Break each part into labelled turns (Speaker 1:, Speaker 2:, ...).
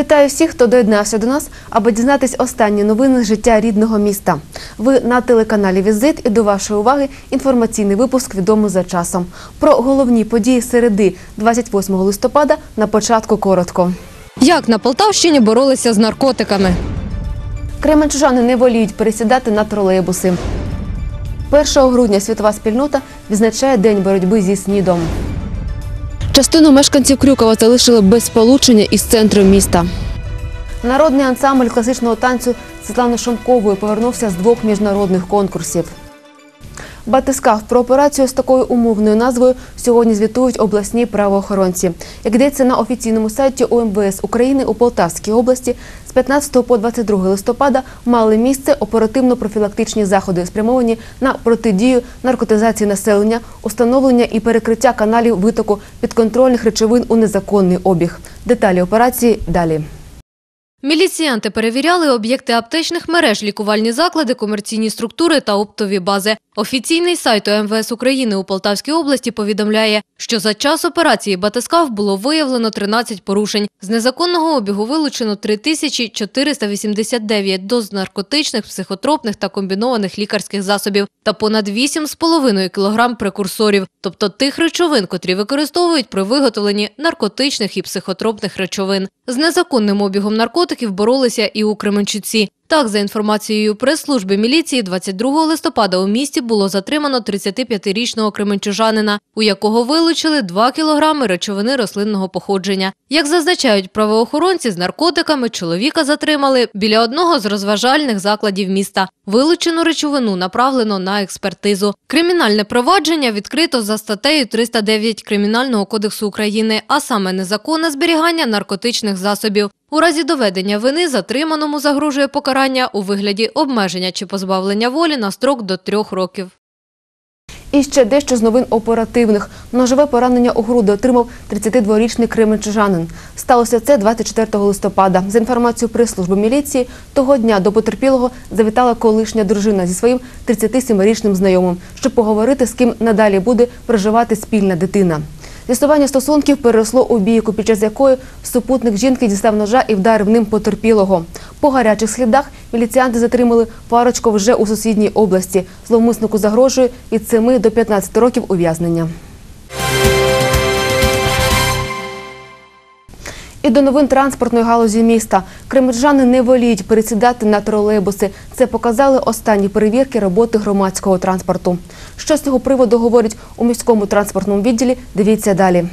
Speaker 1: Вітаю всіх, хто доєднався до нас, аби дізнатись останні новини з життя рідного міста. Ви на телеканалі Візит і до вашої уваги інформаційний випуск відомо за часом. Про головні події середи 28 листопада на початку коротко.
Speaker 2: Як на Полтавщині боролися з наркотиками?
Speaker 1: Кременчужани не воліють пересідати на тролейбуси. 1 грудня світова спільнота відзначає День боротьби зі СНІДом. Частину мешканців Крюкова залишили без сполучення із центром міста. Народний ансамбль класичного танцю Світлани Шомкової повернувся з двох міжнародних конкурсів. Батискав про операцію з такою умовною назвою сьогодні звітують обласні правоохоронці. Як йдеться на офіційному сайті ОМВС України у Полтавській області, з 15 по 22 листопада мали місце оперативно-профілактичні заходи, спрямовані на протидію наркотизації населення, установлення і перекриття каналів витоку підконтрольних речовин у незаконний обіг. Деталі операції далі.
Speaker 2: Міліціянти перевіряли об'єкти аптечних мереж, лікувальні заклади, комерційні структури та оптові бази. Офіційний сайт МВС України у Полтавській області повідомляє, що за час операції «Батискав» було виявлено 13 порушень. З незаконного обігу вилучено 3489 доз наркотичних, психотропних та комбінованих лікарських засобів та понад 8,5 кг прекурсорів, тобто тих речовин, котрі використовують при виготовленні наркотичних і психотропних речовин. З незаконним обігом наркотиків боролися і у Кременчуці. Так, за інформацією прес-служби міліції, 22 листопада у місті було затримано 35-річного кременчужанина, у якого вилучили 2 кілограми речовини рослинного походження. Як зазначають правоохоронці, з наркотиками чоловіка затримали біля одного з розважальних закладів міста. Вилучену речовину направлено на експертизу. Кримінальне провадження відкрито за статтею 309 Кримінального кодексу України, а саме незаконне зберігання наркотичних засобів. У разі доведення вини затриманому загрожує покарання у вигляді обмеження чи позбавлення волі на строк до трьох років.
Speaker 1: І ще дещо з новин оперативних. Ножове поранення у груди отримав 32-річний кременчужанин. Сталося це 24 листопада. За інформацією прес-служби міліції, того дня до потерпілого завітала колишня дружина зі своїм 37-річним знайомим, щоб поговорити, з ким надалі буде проживати спільна дитина. З'ясування стосунків переросло у бійку, під час якої супутник жінки дістав ножа і вдарив ним потерпілого. По гарячих слідах міліціянти затримали парочку вже у сусідній області. Зловмиснику загрожує від 7 до 15 років ув'язнення. І до новин транспортної галузі міста. Кременчужани не воліють пересідати на тролейбуси. Це показали останні перевірки роботи громадського транспорту. Що з цього приводу говорять у міському транспортному відділі, дивіться далі.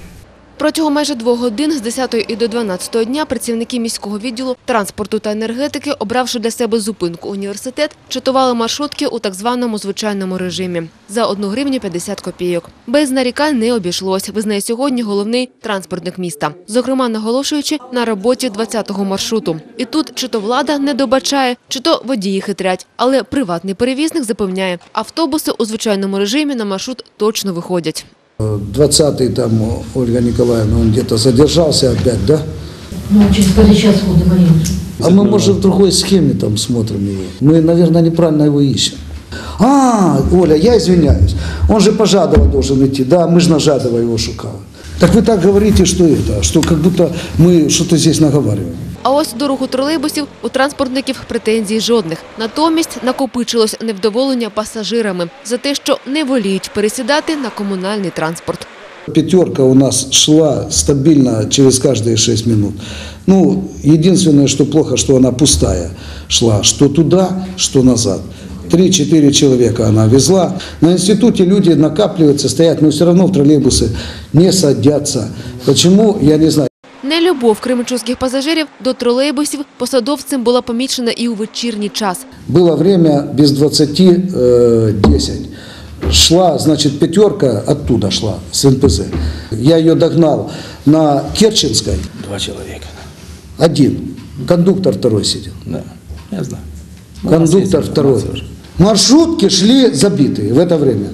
Speaker 1: Протягом майже двох годин з 10 і до 12 дня працівники міського відділу транспорту та енергетики, обравши для себе зупинку університет, чатували маршрутки у так званому звичайному режимі за 1 гривню 50 копійок. Без нарікань не обійшлось, визнає сьогодні головний транспортник міста. Зокрема, наголошуючи на роботі 20-го маршруту. І тут чи то влада не добачає, чи то водії хитрять. Але приватний перевізник запевняє, автобуси у звичайному режимі на маршрут точно виходять.
Speaker 3: 20-й там Ольга Николаевна, он где-то задержался опять, да?
Speaker 4: Ну, через пять час ходим, Марина.
Speaker 3: А мы, может, в другой схеме там смотрим его. Мы, наверное, неправильно его ищем. А, Оля, я извиняюсь. Он же по Жадово должен идти. Да, мы же на Жадово его шукали. Так вы так говорите, что это, что как будто мы что-то здесь наговариваем.
Speaker 1: А ось до руху тролейбусів у транспортників претензій жодних. Натомість накопичилось невдоволення пасажирами за те, що не воліють пересідати на комунальний транспорт.
Speaker 3: Пятерка у нас шла стабильно через каждые 6 минут. Ну, единственное, что плохо, что она пустая шла, что туда, что назад. Три-четыре человека она везла. На институте люди накапливаются, стоят, но все равно в троллейбусы не садятся. Почему, я не знаю.
Speaker 1: Нелюбов кременчуцьких пасажирів до тролейбусів посадовцем була помічена і у вечірній час.
Speaker 3: Было время без 20 э, 10. Шла, значит, пятерка оттуда шла, с НПЗ. Я ее догнал на Керченской.
Speaker 5: Два человека.
Speaker 3: Один. Кондуктор второй сидел.
Speaker 5: Да, я знаю. Ну, у нас есть
Speaker 3: Кондуктор второй.
Speaker 5: информация уже.
Speaker 3: Маршрутки шли забитые в это время.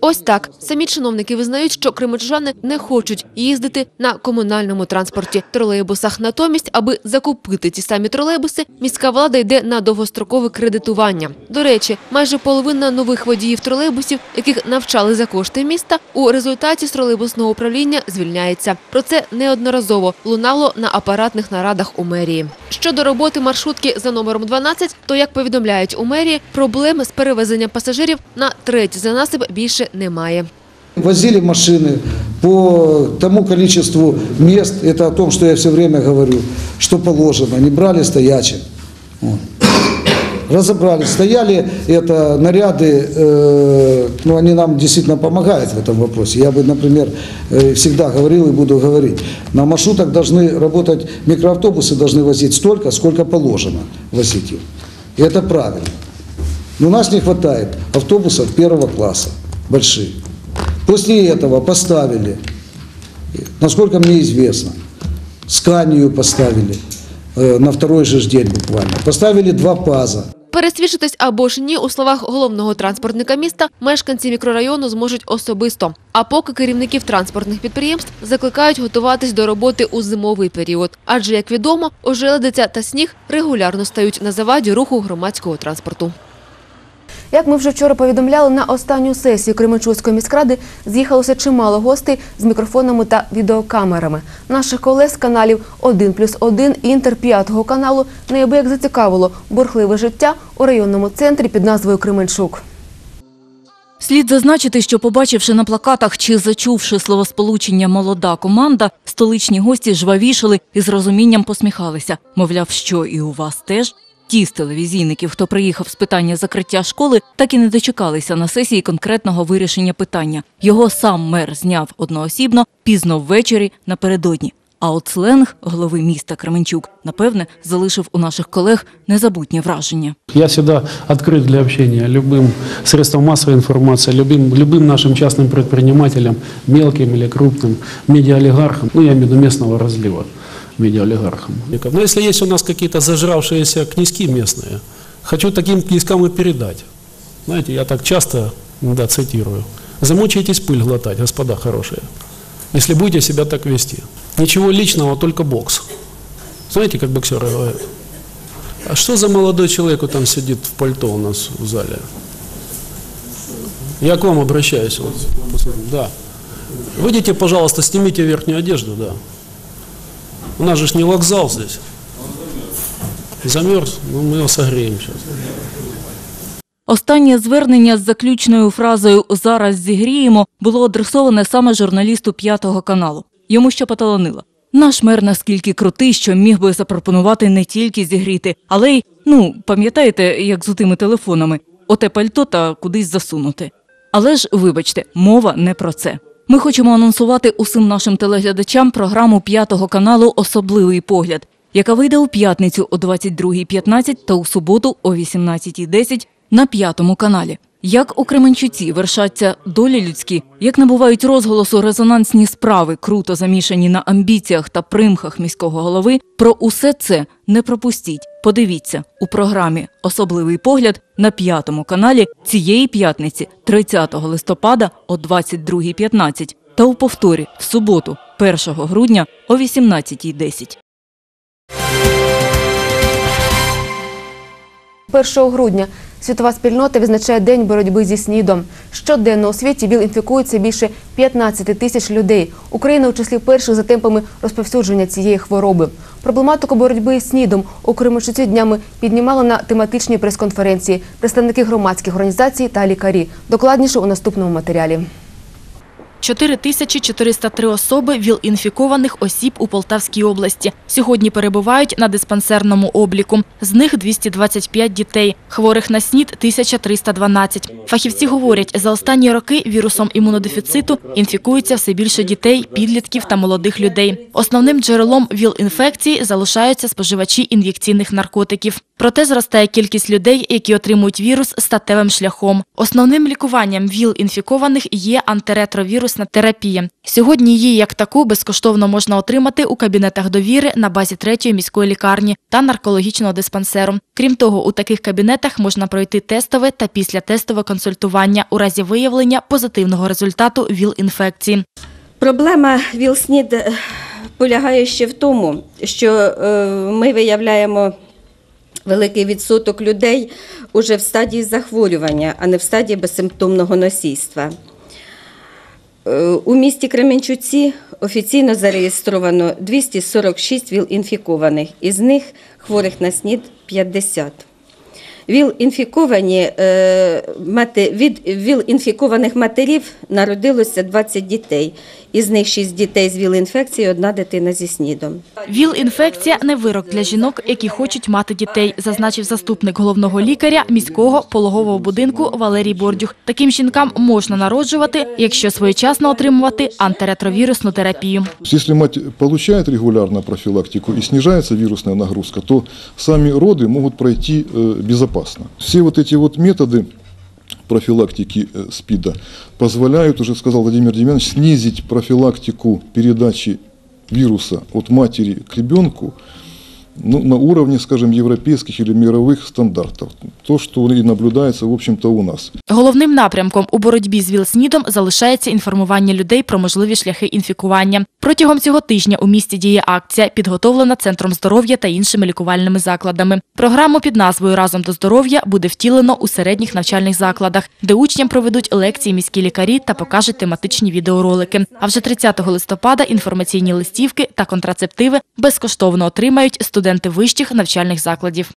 Speaker 1: Ось так самі чиновники визнають, що кременчужани не хочуть їздити на комунальному транспорті тролейбусах. Натомість, аби закупити ті самі тролейбуси, міська влада йде на довгострокове кредитування. До речі, майже половина нових водіїв тролейбусів, яких навчали за кошти міста, у результаті з тролейбусного управління звільняється. Про це неодноразово лунало на апаратних нарадах у мерії. Щодо роботи маршрутки за номером 12, то як повідомляють у мерії, проблем з перевезенням пасажирів на третій занасип більше немає.
Speaker 3: Возили машины по тому количеству мест, это о том, что я все время говорю, что положено, не брали стоячих. Вот. Разобрались, стояли это наряды, э, ну они нам действительно помогают в этом вопросе. Я бы, например, э, всегда говорил и буду говорить, на маршрутах должны работать, микроавтобусы должны возить столько, сколько положено возить их. И это правильно. Но у нас не хватает автобусов первого класса, больших. После этого поставили, насколько мне известно, Сканию поставили э, на второй же день буквально. Поставили два паза.
Speaker 1: Пересвідчитись або ж ні, у словах головного транспортника міста, мешканці мікрорайону зможуть особисто. А поки керівників транспортних підприємств закликають готуватись до роботи у зимовий період. Адже, як відомо, ожеледиця та сніг регулярно стають на заваді руху громадського транспорту. Як ми вже вчора повідомляли, на останню сесію Кременчуцької міськради з'їхалося чимало гостей з мікрофонами та відеокамерами. Наших колег з каналів 1 плюс 1 Інтер 5 каналу неабияк зацікавило бурхливе життя у районному центрі під назвою Кременчук.
Speaker 5: Слід зазначити, що побачивши на плакатах чи зачувши словосполучення молода команда, столичні гості жвавішали і з розумінням посміхалися. Мовляв, що і у вас теж. Ті з телевізійників, хто приїхав з питання закриття школи, так і не дочекалися на сесії конкретного вирішення питання. Його сам мер зняв одноосібно пізно ввечері напередодні. А от сленг голови міста Кременчук, напевне, залишив у наших колег незабутнє враження.
Speaker 6: Я всегда открыт для общения любым средствам массовой информации, любым, любым нашим частным предпринимателям, мелким или крупным, медиаолигархам, ну я имею в виду местного разлива, Медиаолигархам. Но если есть у нас какие-то зажравшиеся князьки местные, хочу таким князькам и передать. Знаете, я так часто да, цитирую. Замучаетесь пыль глотать, господа хорошие, если будете себя так вести. Ничего личного, только бокс. Знаете, как боксеры говорят? А что за молодой человек там сидит в пальто у нас в зале? Я к вам обращаюсь. Вот, да. Выйдите, пожалуйста, снимите верхнюю одежду, да. У нас же не вокзал здесь. Замерз, ну мы его согреем сейчас.
Speaker 5: Останнє звернення з заключною фразою Зараз зігріємо було адресоване саме журналісту п'ятого каналу. Йому ще поталанило. Наш мер наскільки крутий, що міг би запропонувати не тільки зігріти, але й, ну, пам'ятаєте, як з тими телефонами, оте пальто та кудись засунути. Але ж, вибачте, мова не про це. Ми хочемо анонсувати усім нашим телеглядачам програму п'ятого каналу Особливий погляд, яка вийде у п'ятницю о 22.15 та у суботу о 18.10 на п'ятому каналі. Як у Кременчуці вершаться долі людські, як набувають розголосу резонансні справи, круто замішані на амбіціях та примхах міського голови, про усе це не пропустіть. Подивіться у програмі Особливий погляд на п'ятому каналі цієї п'ятниці, 30 листопада о 22.15 та у повторі в суботу, 1 грудня о 18.10.
Speaker 1: 1 грудня світова спільнота відзначає День боротьби зі СНІДом. Щоденно у світі ВІЛ інфікується більше 15 тисяч людей. Україна у числі перших за темпами розповсюдження цієї хвороби. Проблематику боротьби з СНІДом у Кременчуці днями піднімали на тематичній прес-конференції представники громадських організацій та лікарі. Докладніше у наступному матеріалі.
Speaker 7: 4403 особи ВІЛ-інфікованих осіб у Полтавській області. Сьогодні перебувають на диспансерному обліку. З них 225 дітей. Хворих на СНІД – 1312. Фахівці говорять, за останні роки вірусом імунодефіциту інфікується все більше дітей, підлітків та молодих людей. Основним джерелом ВІЛ-інфекції залишаються споживачі ін'єкційних наркотиків. Проте зростає кількість людей, які отримують вірус статевим шляхом. Основним лікуванням ВІЛ-інфікованих є антиретровірусні вірусна терапія. Сьогодні її як таку безкоштовно можна отримати у кабінетах довіри на базі третьої міської лікарні та наркологічного диспансеру. Крім того, у таких кабінетах можна пройти тестове та післятестове консультування у разі виявлення позитивного результату ВІЛ-інфекції.
Speaker 8: Проблема ВІЛ-СНІД е, полягає ще в тому, що е, ми виявляємо великий відсоток людей уже в стадії захворювання, а не в стадії безсимптомного носійства. Е, У місті Кременчуці офіційно зареєстровано 246 ВІЛ-інфікованих, із них хворих на СНІД 50. ВІЛ-інфіковані, е, від ВІЛ-інфікованих матерів народилося 20 дітей Із них 6 дітей з ВІЛ-інфекцією, одна дитина зі СНІДом.
Speaker 7: ВІЛ-інфекція не вирок для жінок, які хочуть мати дітей, зазначив заступник головного лікаря міського пологового будинку Валерій Бордюх. Таким жінкам можна народжувати, якщо своєчасно отримувати антиретровірусну терапію.
Speaker 9: Если мать получает регулярно профилактику и снижается вирусная нагрузка, то сами роды могут пройти э, безопасно. Все вот эти вот методы профилактики э, СПИДа позволяют, уже сказал Владимир Демьянович, снизить профилактику передачи вируса от матери к ребенку ну, на уровне, скажем, европейских или мировых стандартов. То, что и наблюдается, в общем-то, у нас.
Speaker 7: Головним напрямком у боротьбі з ВІЛ-СНІДом залишається інформування людей про можливі шляхи інфікування. Протягом цього тижня у місті діє акція, підготовлена Центром здоров'я та іншими лікувальними закладами. Програму під назвою Разом до здоров'я буде втілено у середніх навчальних закладах, де учням проведуть лекції міські лікарі та покажуть тематичні відеоролики. А вже 30 листопада інформаційні листівки та контрацептиви безкоштовно отримають студенти вищих навчальних закладів.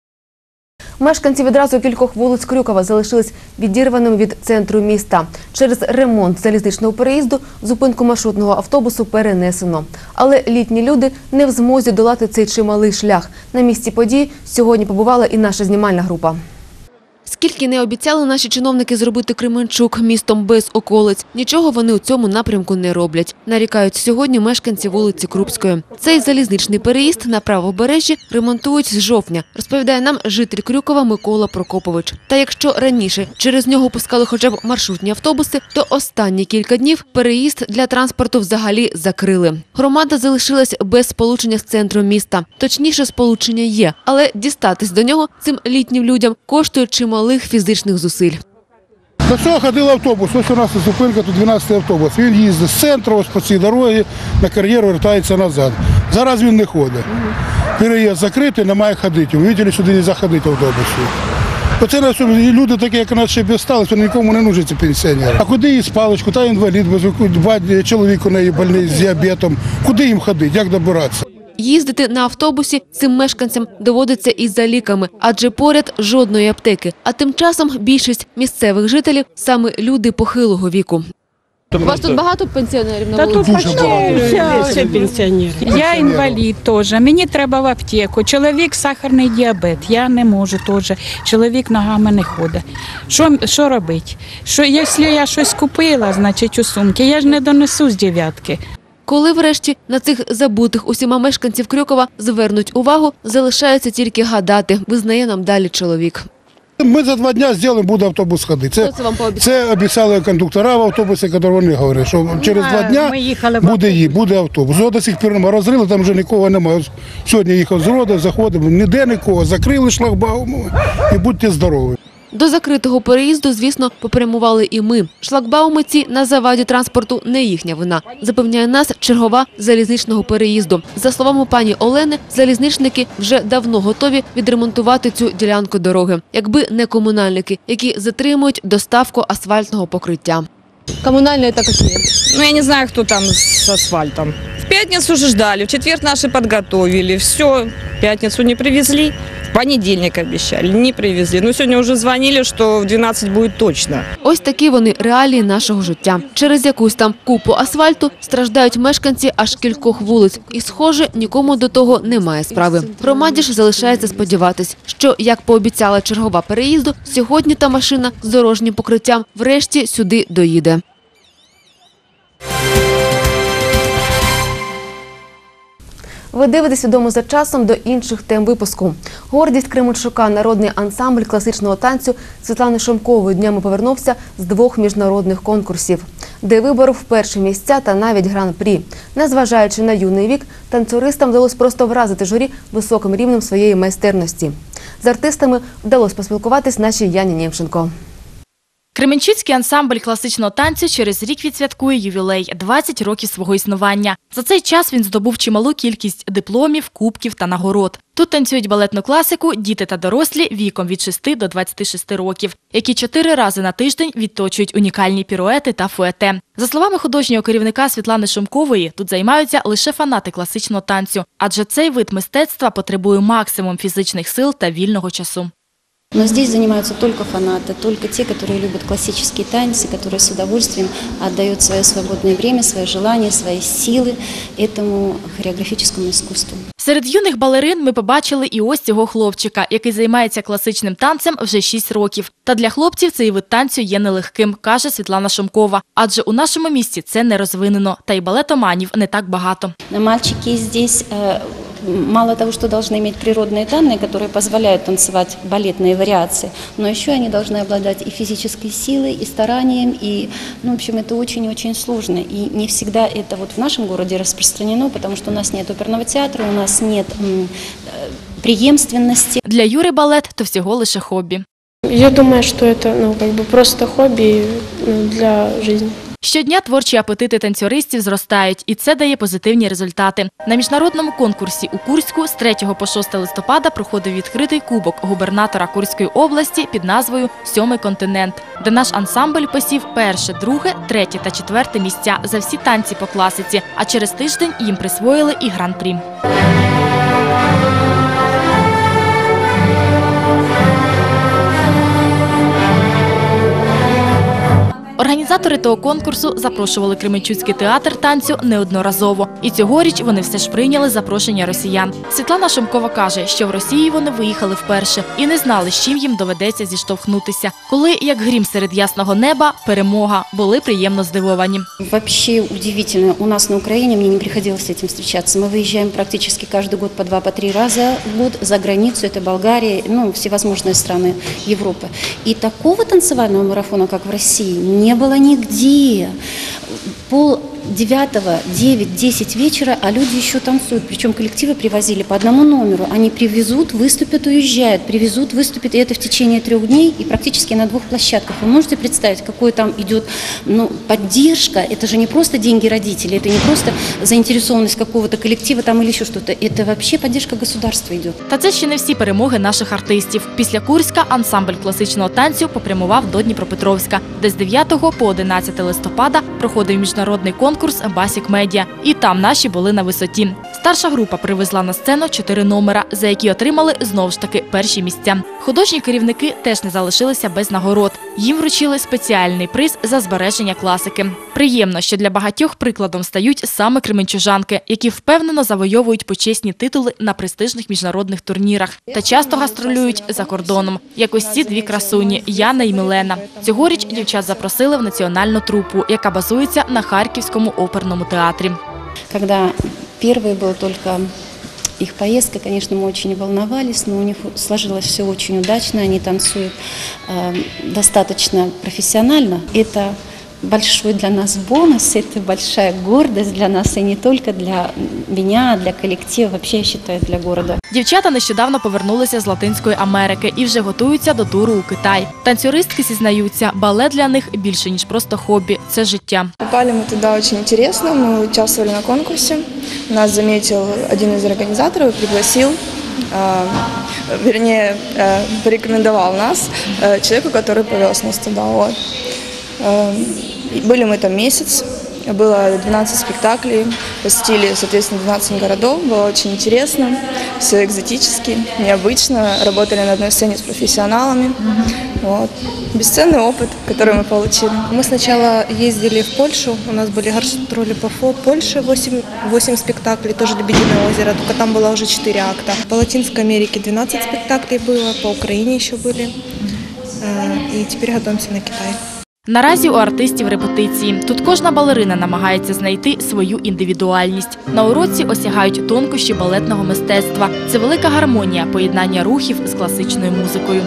Speaker 1: Мешканці відразу кількох вулиць Крюкова залишились відірваними від центру міста. Через ремонт залізничного переїзду зупинку маршрутного автобусу перенесено. Але літні люди не в змозі долати цей чималий шлях. На місці подій сьогодні побувала і наша знімальна група. Скільки не обіцяли наші чиновники зробити Кременчук містом без околиць, нічого вони у цьому напрямку не роблять. Нарікають сьогодні мешканці вулиці Крупської. Цей залізничний переїзд на правобережжі ремонтують з жовтня, розповідає нам житель Крюкова Микола Прокопович. Та якщо раніше через нього пускали хоча б маршрутні автобуси, то останні кілька днів переїзд для транспорту взагалі закрили. Громада залишилась без сполучення з центром міста. Точніше, сполучення є, але дістатись до нього цим літнім людям коштує чималих фізичних зусиль.
Speaker 10: До цього ходив автобус. Ось у нас зупинка, тут 12-й автобус. Він їздить з центру, ось по цій дорогі, на кар'єру вертається назад. Зараз він не ходить. Переїзд закритий, немає ходити. Бачили, сюди не заходити автобусу. Оце на люди такі, як наші без то нікому не нужні ці пенсіонери. А куди їй з паличку, та інвалід, чоловік у неї больний з діабетом. Куди їм ходити, як добиратися?
Speaker 1: Їздити на автобусі цим мешканцям доводиться і за ліками, адже поряд жодної аптеки. А тим часом більшість місцевих жителів саме люди похилого віку. У вас тут багато пенсіонерів на
Speaker 11: Та тут
Speaker 1: вулиці?
Speaker 11: почти всі пенсіонери. Я інвалід теж. Мені треба в аптеку. Чоловік сахарний діабет. Я не можу теж. Чоловік ногами не ходить. Що, що робити? Що, якщо я щось купила, значить у сумки, я ж не донесу з дев'ятки.
Speaker 1: Коли врешті на цих забутих усіма мешканців Крюкова звернуть увагу, залишається тільки гадати, визнає нам далі чоловік.
Speaker 10: Ми за два дні зробимо, буде автобус ходити. Це,
Speaker 1: це вам
Speaker 10: це обіцяли кондуктора в автобусі, які вони говорять, що через два дні буде її, буде автобус. До сих пір немає. Розрили, там вже нікого немає. Сьогодні їхав з роду, заходимо, ніде нікого, закрили шлагбаум і будьте здорові.
Speaker 1: До закритого переїзду, звісно, попрямували і ми. Шлагбауми ці на заваді транспорту не їхня вина, запевняє нас чергова залізничного переїзду. За словами пані Олени, залізничники вже давно готові відремонтувати цю ділянку дороги, якби не комунальники, які затримують доставку асфальтного покриття. Комунальні також є.
Speaker 12: Ну, я не знаю, кто там с асфальтом. Пятницу уже ждали, в четверг наши подготовили. Все, пятницу не привезли. В понедельник обещали, не привезли. Ну, сегодня уже звонили, что в 12 будет точно.
Speaker 1: Ось такі вони реалії нашого життя. Через якусь там купу асфальту страждають мешканці аж кількох вулиць. І, схоже, нікому до того немає справи. Громаді ж залишається сподіватись, що, як пообіцяла чергова переїзду, сьогодні та машина з дорожнім покриттям врешті сюди доїде. Ви дивитесь відомо за часом до інших тем випуску. Гордість Кременчука, народний ансамбль класичного танцю Світлани Шомкової днями повернувся з двох міжнародних конкурсів. де вибор в перші місця та навіть гран-прі. Незважаючи на юний вік, танцюристам вдалося просто вразити журі високим рівнем своєї майстерності. З артистами вдалося поспілкуватись нашій Яні Нємченко.
Speaker 7: Кременчуцький ансамбль класичного танцю через рік відсвяткує ювілей – 20 років свого існування. За цей час він здобув чималу кількість дипломів, кубків та нагород. Тут танцюють балетну класику діти та дорослі віком від 6 до 26 років, які чотири рази на тиждень відточують унікальні піруети та фуете. За словами художнього керівника Світлани Шумкової, тут займаються лише фанати класичного танцю, адже цей вид мистецтва потребує максимум фізичних сил та вільного часу.
Speaker 13: Но здесь занимаются только фанаты, только те, которые любят классические танцы, которые с удовольствием отдают свое свободное время, свои желания, свои силы этому хореографическому искусству.
Speaker 7: Серед юних балерин ми побачили і ось цього хлопчика, який займається класичним танцем вже 6 років. Та для хлопців цей вид танцю є нелегким, каже Світлана Шумкова. Адже у нашому місті це не розвинено, та й балетоманів не так багато.
Speaker 13: Но мальчики здесь э, мало того, что должны иметь природные данные, которые позволяют танцевать балетные вариации, но еще они должны обладать и физической силой, и старанием, и, ну, в общем, это очень-очень сложно. И не всегда это вот в нашем городе распространено, потому что у нас нет оперного театра, у нас нет э, преемственности.
Speaker 7: Для Юри балет то всього лише хобі.
Speaker 14: Я думаю, что это ну, как бы просто хобби ну, для жизни.
Speaker 7: Щодня творчі апетити танцюристів зростають, і це дає позитивні результати. На міжнародному конкурсі у Курську з 3 по 6 листопада проходив відкритий кубок губернатора Курської області під назвою Сьомий континент, де наш ансамбль посів перше, друге, третє та четверте місця за всі танці по класиці. А через тиждень їм присвоїли і гран-прі. Організатори того конкурсу запрошували Кременчуцький театр танцю неодноразово. І цьогоріч вони все ж прийняли запрошення росіян. Світлана Шумкова каже, що в Росії вони виїхали вперше і не знали, з чим їм доведеться зіштовхнутися. Коли, як грім серед ясного неба, перемога, були приємно здивовані.
Speaker 13: Вообще удивительно, у нас на Украине мне не приходилось с этим встречаться. Мы выезжаем практически каждый год по два, по три раза в год за границу. Это Болгария, ну, всевозможные страны Европы. И такого танцевального марафона, как в России, не было нигде. Пол девятого, девять, десять вечера, а люди еще танцуют. Причем коллективы привозили по одному номеру. Они привезут, выступят, уезжают. Привезут, выступят, и это в течение трех дней и практически на двух площадках. Вы можете представить, какой там идет ну, поддержка? Это же не просто деньги родителей, это не просто заинтересованность какого-то коллектива там или еще что-то. Это вообще поддержка государства идет.
Speaker 7: Та це ще не всі перемоги наших артистів. Після Курська ансамбль класичного танцю попрямував до Дніпропетровська, де з 9 по 11 листопада проходив міжнародний конкурс Басік Медіа. І там наші були на висоті. Старша група привезла на сцену чотири номера, за які отримали знову ж таки перші місця. Художні керівники теж не залишилися без нагород. Їм вручили спеціальний приз за збереження класики. Приємно, що для багатьох прикладом стають саме кременчужанки, які впевнено завойовують почесні титули на престижних міжнародних турнірах та часто гастролюють за кордоном. Як ось ці дві красуні Яна і Милена. Цьогоріч дівчат запросили в національну трупу, яка базується на Харківському оперному театрі.
Speaker 13: Когда первый был только их поездка, конечно, мы очень волновались, но у них сложилось все очень удачно, они танцуют э, достаточно профессионально. Это большой для нас бонус, это большая гордость для нас, и не только для меня, для коллектива, вообще, я считаю, для города.
Speaker 7: Дівчата нещодавно повернулися з Латинської Америки і вже готуються до туру у Китай. Танцюристки зізнаються, балет для них більше ніж просто хобі, це життя.
Speaker 15: Попали мы туда очень интересно, мы участвовали на конкурсе. Нас заметил один из организаторов и пригласил, э, вернее, э, порекомендовал нас э, человеку, который повез нас туда. Вот. Э, и были мы там месяц, было 12 спектаклей, посетили, соответственно, 12 городов, было очень интересно, все экзотически, необычно, работали на одной сцене с профессионалами. Вот. Бесценный опыт, который мы получили.
Speaker 16: Мы сначала ездили в Польшу, у нас были гастроли по Фо- Польше, 8, 8 спектаклей, тоже «Лебединое озеро», только там было уже 4 акта. По Латинской Америке 12 спектаклей было, по Украине еще были. Э, И теперь готовимся на Китай.
Speaker 7: Наразі у артистів репетиції. Тут кожна балерина намагається знайти свою індивідуальність. На уроці осягають тонкощі балетного мистецтва. Це велика гармонія поєднання рухів з класичною музикою.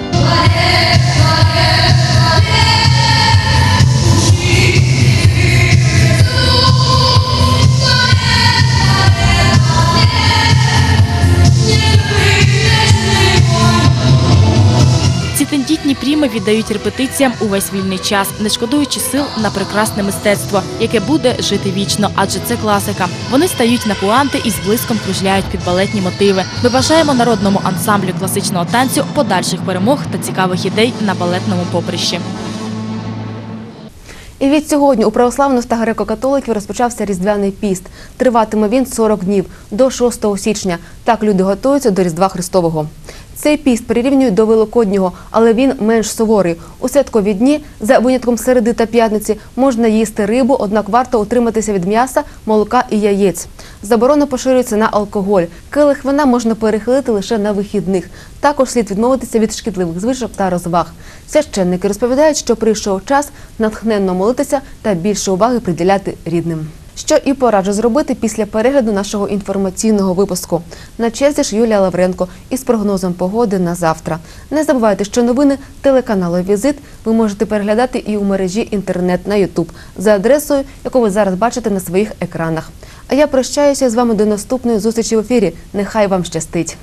Speaker 7: Віддають репетиціям увесь вільний час, не шкодуючи сил на прекрасне мистецтво, яке буде жити вічно, адже це класика. Вони стають на пуанти і з блиском кружляють під балетні мотиви. Ми бажаємо народному ансамблю класичного танцю подальших перемог та цікавих ідей на балетному поприщі.
Speaker 1: І від сьогодні у православних та греко-католиків розпочався різдвяний піст. Триватиме він 40 днів до 6 січня. Так люди готуються до Різдва Христового. Цей піст прирівнюють до Великоднього, але він менш суворий. У святкові дні, за винятком середи та п'ятниці, можна їсти рибу, однак варто утриматися від м'яса, молока і яєць. Заборона поширюється на алкоголь. Келих вина можна перехилити лише на вихідних. Також слід відмовитися від шкідливих звичок та розваг. Священники розповідають, що прийшов час натхненно молитися та більше уваги приділяти рідним. Що і пораджу зробити після перегляду нашого інформаційного випуску. На черзі ж Юлія Лавренко із прогнозом погоди на завтра. Не забувайте, що новини телеканалу Візит ви можете переглядати і у мережі інтернет на Ютуб за адресою, яку ви зараз бачите на своїх екранах. А я прощаюся з вами до наступної зустрічі в ефірі. Нехай вам щастить!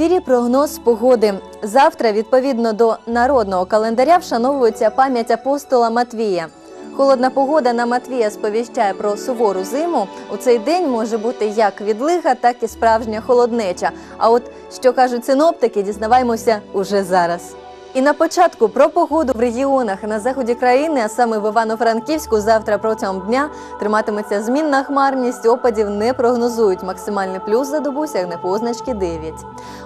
Speaker 17: Ефірі прогноз погоди. Завтра, відповідно до народного календаря, вшановується пам'ять апостола Матвія. Холодна погода на Матвія сповіщає про сувору зиму. У цей день може бути як відлига, так і справжня холоднеча. А от що кажуть синоптики, дізнаваймося уже зараз. І на початку про погоду в регіонах на заході країни, а саме в Івано-Франківську, завтра протягом дня триматиметься змінна хмарність, опадів не прогнозують. Максимальний плюс за добу сягне позначки 9.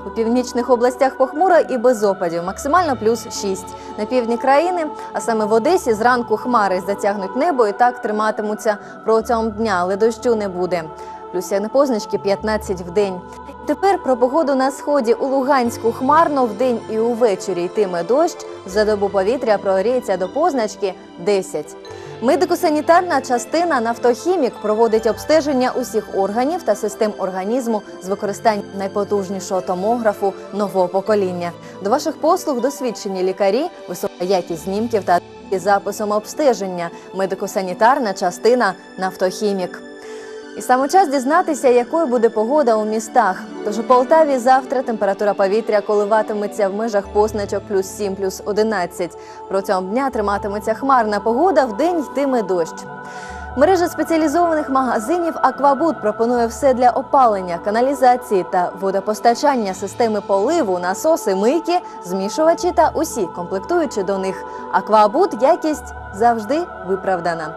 Speaker 17: У північних областях похмуро і без опадів, максимально плюс 6. На півдні країни, а саме в Одесі, зранку хмари затягнуть небо і так триматимуться протягом дня, але дощу не буде. Плюс сягне позначки 15 в день. Тепер про погоду на сході у Луганську хмарно вдень і увечері йтиме дощ. За добу повітря прогріється до позначки 10. Медико-санітарна частина Нафтохімік проводить обстеження усіх органів та систем організму з використанням найпотужнішого томографу нового покоління. До ваших послуг досвідчені лікарі, висока якість знімків та записом обстеження. Медико-санітарна частина Нафтохімік. І саме час дізнатися, якою буде погода у містах. Тож у Полтаві завтра температура повітря коливатиметься в межах позначок плюс 7, плюс 11. Протягом дня триматиметься хмарна погода, вдень йтиме дощ. Мережа спеціалізованих магазинів Аквабуд пропонує все для опалення, каналізації та водопостачання, системи поливу, насоси, мийки, змішувачі та усі комплектуючі до них. Аквабуд якість завжди виправдана.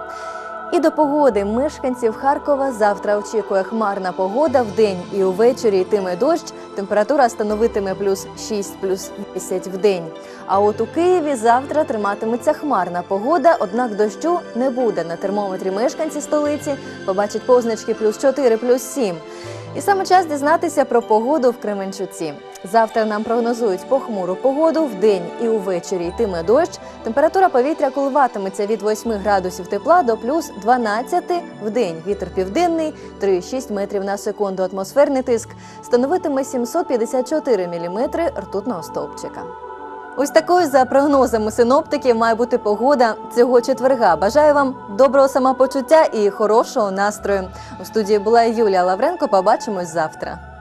Speaker 17: І до погоди мешканців Харкова завтра очікує хмарна погода вдень і увечері йтиме дощ. Температура становитиме плюс 6, плюс 10 в день. А от у Києві завтра триматиметься хмарна погода, однак дощу не буде. На термометрі мешканці столиці побачать позначки плюс 4, плюс 7. І саме час дізнатися про погоду в Кременчуці. Завтра нам прогнозують похмуру погоду вдень і увечері йтиме дощ. Температура повітря коливатиметься від 8 градусів тепла до плюс 12 в день. Вітер південний 3,6 метрів на секунду. Атмосферний тиск становитиме 754 міліметри ртутного стовпчика. Ось такою за прогнозами синоптиків має бути погода цього четверга. Бажаю вам доброго самопочуття і хорошого настрою. У студії була Юлія Лавренко. Побачимось завтра.